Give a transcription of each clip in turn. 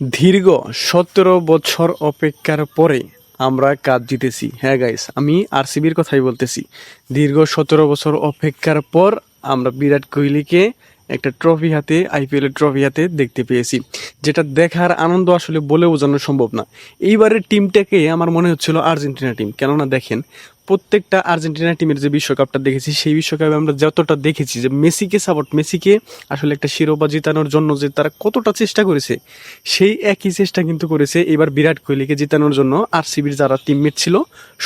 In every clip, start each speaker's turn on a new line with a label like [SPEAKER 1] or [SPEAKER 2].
[SPEAKER 1] দীর্ঘ সতেরো বছর অপেক্ষার পরে আমরা কাজ জিতেছি। হ্যাঁ গাইস আমি আরসিবির কথাই বলতেছি। দীর্ঘ সতেরো বছর অপেক্ষার পর আমরা বিরাট কোহলিকে একটা ট্রফি হাতে আইপিএলের ট্রফি হাতে দেখতে পেয়েছি। যেটা দেখার আনন্দ আসলে বলে বোঝানো সম্ভব না। এইবারের টিমটাকে আমার মনে হচ্ছিল আর্জেন্টিনা টিম কেননা দেখেন প্রত্যেকটা আর্জেন্টিনা টিমের যে বিশ্বকাপটা দেখেছি, সেই বিশ্বকাপে আমরা যতটা দেখেছি যে মেসিকে সাপোর্ট মেসিকে আসলে একটা শিরোপা জেতানোর জন্য যে তারা কতটা চেষ্টা করেছে, সেই একই চেষ্টা কিন্তু করেছে এবার বিরাট কোহলিকে জেতানোর জন্য আরসিবির যারা টিমমেট ছিল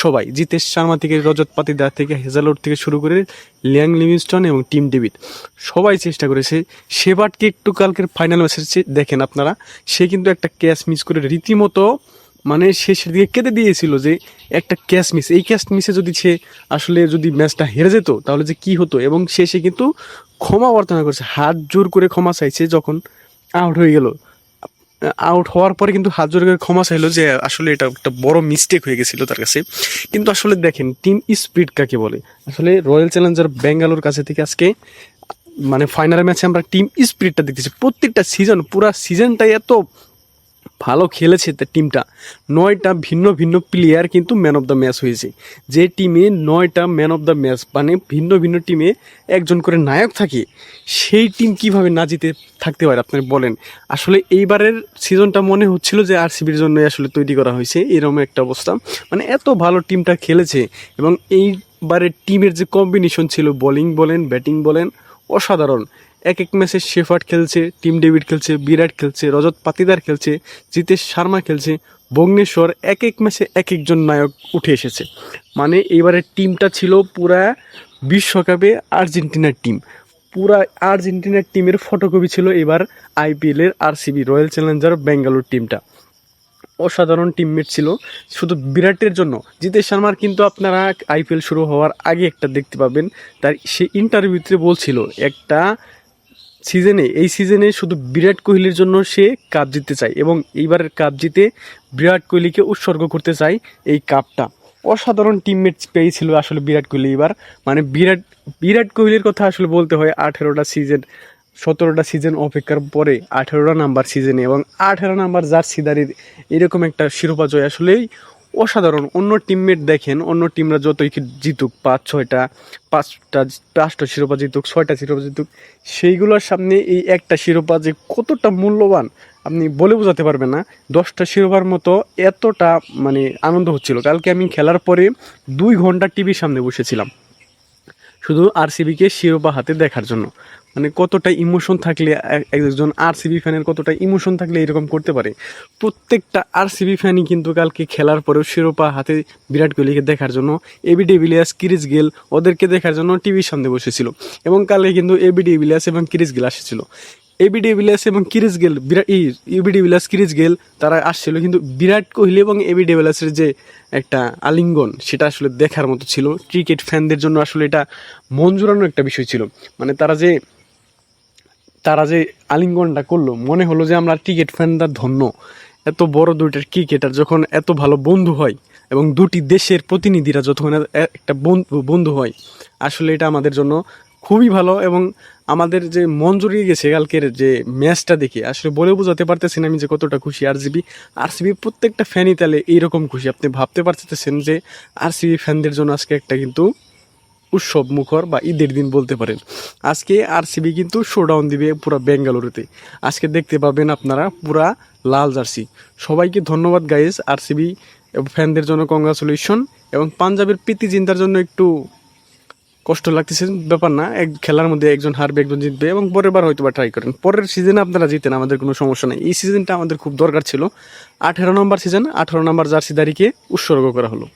[SPEAKER 1] সবাই। জিতেশ শর্মা থেকে রজত পাতিদার থেকে হেজালোর থেকে শুরু করে লিয়াং লিভিংস্টন এবং টিম ডেভিড সবাই চেষ্টা করেছে। সেবাটকে একটু কালকের ফাইনাল ম্যাচে দেখেন আপনারা, সে কিন্তু একটা ক্যাচ মিস করে রীতিমতো মানে শেষের দিকে কেঁদে দিয়েছিল যে একটা ক্যাচ মিস এই ক্যাচ মিসে যদি সে আসলে যদি ম্যাচটা হেরে যেত, তাহলে যে কি হতো? এবং শেষে কিন্তু ক্ষমা প্রার্থনা করছে। হাত জোর করে ক্ষমা চাইছে যখন আউট হয়ে গেল। আউট হওয়ার পরে কিন্তু হাত জোর করে ক্ষমা চাইলো যে আসলে এটা একটা বড় মিস্টেক হয়ে গেছিল তার কাছে। কিন্তু আসলে দেখেন টিম স্পিড কাকে বলে? আসলে রয়্যাল চ্যালেঞ্জার ব্যাঙ্গালোর কাছে থেকে আজকে মানে ফাইনাল ম্যাচে আমরা টিম স্পিরিটটা দেখতেছি। প্রত্যেকটা সিজন পুরা সিজনটাই এত ভালো খেলেছে তার টিমটা নয়টা ভিন্ন ভিন্ন প্লেয়ার কিন্তু ম্যান অফ দ্য ম্যাচ হয়েছে। যে টিমে নয়টা ম্যান অফ দ্য ম্যাচ মানে ভিন্ন ভিন্ন টিমে একজন করে নায়ক থাকে, সেই টিম কীভাবে না জিতে থাকতে পারে আপনি বলেন? আসলে এইবারের সিজনটা মনে হচ্ছিল যে আরসিবির জন্য আসলে তৈরি করা হয়েছে, এরকম একটা অবস্থা। মানে এত ভালো টিমটা খেলেছে এবং এইবারের টিমের যে কম্বিনেশন ছিল বোলিং বলেন ব্যাটিং বলেন, অসাধারণ। এক এক ম্যাচে শেফার্ড খেলছে, টিম ডেভিড খেলছে, বিরাট খেলছে, রজত পাতিদার খেলছে, জিতেশ শর্মা খেলছে ভুবনেশ্বর এক এক ম্যাচে এক একজন নায়ক উঠে এসেছে। মানে এবারের টিমটা ছিল পুরা বিশ্বকাপে আর্জেন্টিনার টিম। পুরা আর্জেন্টিনার টিমের ফটোকপি ছিল এবার আইপিএলের আরসিবি, রয়্যাল চ্যালেঞ্জার ব্যাঙ্গালোর টিমটা। অসাধারণ টিমমেট ছিল। শুধু বিরাটের জন্য, জিতেশ শর্মার কিন্তু আপনারা আইপিএল শুরু হওয়ার আগে একটা দেখতে পাবেন। তার সে ইন্টারভিউতে বলছিল, একটা সিজনে, এই সিজনে শুধু বিরাট কোহলির জন্য সে কাপ জিততে চায় এবং এইবারের কাপ জিতে বিরাট কোহলিকে উৎসর্গ করতে চায় এই কাপটা অসাধারণ টিমমেট পেয়েছিল আসলে বিরাট কোহলি এবার। মানে বিরাট বিরাট কোহলির কথা আসলে বলতে হয় আঠেরোটা সিজন সতেরোটা সিজন অপেক্ষার পরে আঠেরোটা নাম্বার সিজনে এবং আঠেরো নাম্বার জার্সিদারির এরকম একটা শিরোপা জয় আসলেই অসাধারণ। অন্য টিমমেট দেখেন, অন্য টিমরা যতই জিতুক, পাঁচ, ছয়টা, পাঁচটা পাঁচটা শিরোপা জিতুক, ছয়টা শিরোপা জিতুক, সেইগুলোর সামনে এই একটা শিরোপা যে কতটা মূল্যবান, আপনি বলে বোঝাতে পারবেন না। দশটা শিরোপার মতো এতটা মানে আনন্দ হচ্ছিল। কালকে আমি খেলার পরে দুই ঘণ্টা টিভির সামনে বসেছিলাম। শুধু আরসিবিকে শিরোপা হাতে দেখার জন্য। মানে কতটা ইমোশন থাকলে এক- একজন আরসিবি ফ্যানের কতটা ইমোশন থাকলে এরকম করতে পারে? প্রত্যেকটা আরসিবি ফ্যানই কিন্তু কালকে খেলার পরেও শিরোপা হাতে বিরাট কোহলিকে দেখার জন্য এবি ডিভিলিয়াস কিরিস গেল ওদেরকে দেখার জন্য টিভির সামনে বসেছিল। এবং কালকে কিন্তু এবি ডিভিলিয়াস এবং কিরিস গেল আসছিল। এবি ভিলাস এবং কিরিস গেল বিরাট এবি ভিলাস কিরিস গেল তারা আসছিল। কিন্তু বিরাট কোহলি এবং এবি ভিলাসের যে একটা আলিঙ্গন, সেটা আসলে দেখার মতো ছিল। ক্রিকেট ফ্যানদের জন্য আসলে এটা মন জুড়ানোর একটা বিষয় ছিল। মানে তারা যে তারা যে আলিঙ্গনটা করল, মনে হলো যে আমরা ক্রিকেট ফ্যানরা ধন্য। এত বড় দুইটার ক্রিকেটার যখন এত ভালো বন্ধু হয় এবং দুটি দেশের প্রতিনিধিরা যতক্ষণ একটা বন্ধু বন্ধু হয়, আসলে এটা আমাদের জন্য খুবই ভালো এবং আমাদের যে মন জড়িয়ে গেছে কালকের যে ম্যাচটা দেখে, আসলে বলে বোঝাতে পারতেছি না আমি যে কতটা খুশি আরসিবি। আরসিবি প্রত্যেকটা ফ্যানই তাহলে এইরকম খুশি। আপনি ভাবতে পারতেছেন যে আরসিবি ফ্যানদের জন্য আজকে একটা কিন্তু উৎসব মুখর বা ঈদের দিন বলতে পারেন। আজকে আরসিবি কিন্তু শোডাউন দিবে পুরো বেঙ্গালুরুতে আজকে দেখতে পাবেন আপনারা পুরা লাল জার্সি। সবাইকে ধন্যবাদ গাইজ আরসিবি ফ্যানদের জন্য কংগ্রাচুলেশন এবং পাঞ্জাবের প্রীতি চিন্তার জন্য একটু কষ্ট লাগতেছে, ব্যাপার না। এক খেলার মধ্যে একজন হারবে, একজন জিতবে এবং পরের বার হয়তো বা ট্রাই করেন। পরের সিজনে আপনারা জিতেন, আমাদের কোনো সমস্যা নেই। এই সিজনটা আমাদের খুব দরকার ছিল। আঠেরো নম্বর সিজন আঠেরো নম্বর জার্সি দাঁড়িয়ে উৎসর্গ করা হলো।